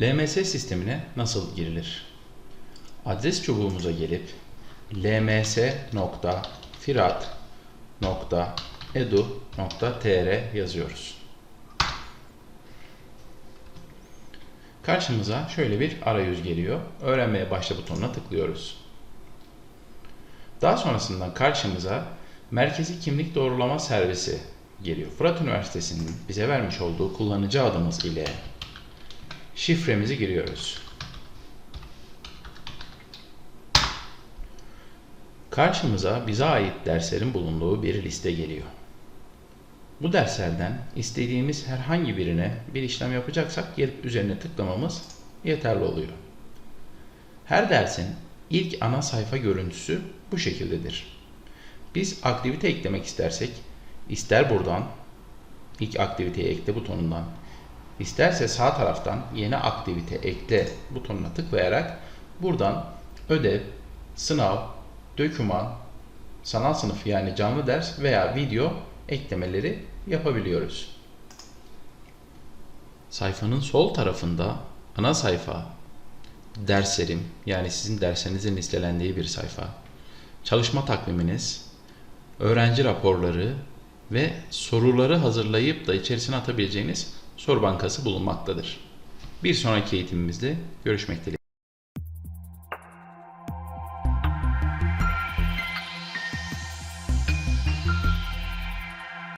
LMS sistemine nasıl girilir? Adres çubuğumuza gelip lms.firat.edu.tr yazıyoruz. Karşımıza şöyle bir arayüz geliyor. Öğrenmeye başla butonuna tıklıyoruz. Daha sonrasında karşımıza Merkezi Kimlik Doğrulama Servisi geliyor. Fırat Üniversitesi'nin bize vermiş olduğu kullanıcı adımız ile şifremizi giriyoruz. Karşımıza bize ait derslerin bulunduğu bir liste geliyor. Bu derslerden istediğimiz herhangi birine bir işlem yapacaksak gelip üzerine tıklamamız yeterli oluyor. Her dersin ilk ana sayfa görüntüsü bu şekildedir. Biz aktivite eklemek istersek ister buradan ilk aktiviteyi ekle butonundan isterse sağ taraftan yeni aktivite ekle butonuna tıklayarak buradan ödev, sınav, döküman, sanal sınıf yani canlı ders veya video eklemeleri yapabiliyoruz. Sayfanın sol tarafında ana sayfa, derslerim yani sizin derslerinizin listelendiği bir sayfa, çalışma takviminiz, öğrenci raporları ve soruları hazırlayıp da içerisine atabileceğiniz soru bankası bulunmaktadır. Bir sonraki eğitimimizde görüşmek dileğiyle.